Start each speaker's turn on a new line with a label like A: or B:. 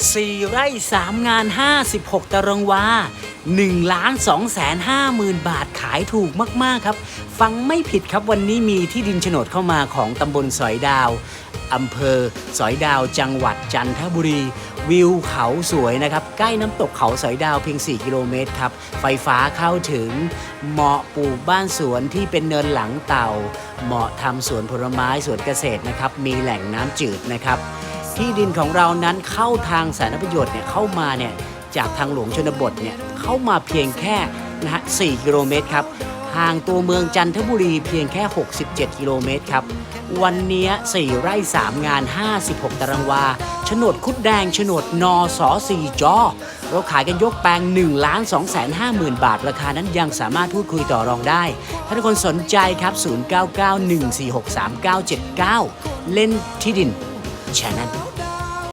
A: 4 ไร่ 3 งาน 56 ตารางวา1ล้าน2แสน5หมื่นบาทขายถูกมาก ๆ ครับ ฟังไม่ผิดครับวันนี้มีที่ดินโฉนดเข้ามาของตำบลสอยดาวอำเภอ สอยดาวจังหวัดจันทบุรี วิวเขาสวยนะครับ ใกล้น้ำตกเขาสอยดาวเพียง 4 กิโลเมตรครับ ไฟฟ้าเข้าถึง เหมาะปลูกบ้านสวนที่เป็นเนินหลังเต่า เหมาะทำสวนผลไม้สวนเกษตรนะครับ มีแหล่งน้ำจืดนะครับ ที่ดินของเรานั้นเข้าทางสาธารณประโยชน์เนี่ยเข้ามาเนี่ยจากทางหลวงชนบทเนี่ยเข้ามาเพียงแค่นะฮะ4กิโลเมตรครับห่างตัวเมืองจันทบุรีเพียงแค่ 67 กิโลเมตรครับ วันเนี้ย4ไร่ 3 งาน 56 ตารางวาโฉนดคุดแดงโฉนดนอสอ4จอ เราขายกันยกแปลง1ล้าน2แสน5หมื่นบาท ราคานั้นยังสามารถพูดคุยต่อรองได้ ถ้าทุกคนสนใจครับ 0991463979 เล่นที่ดิน জানান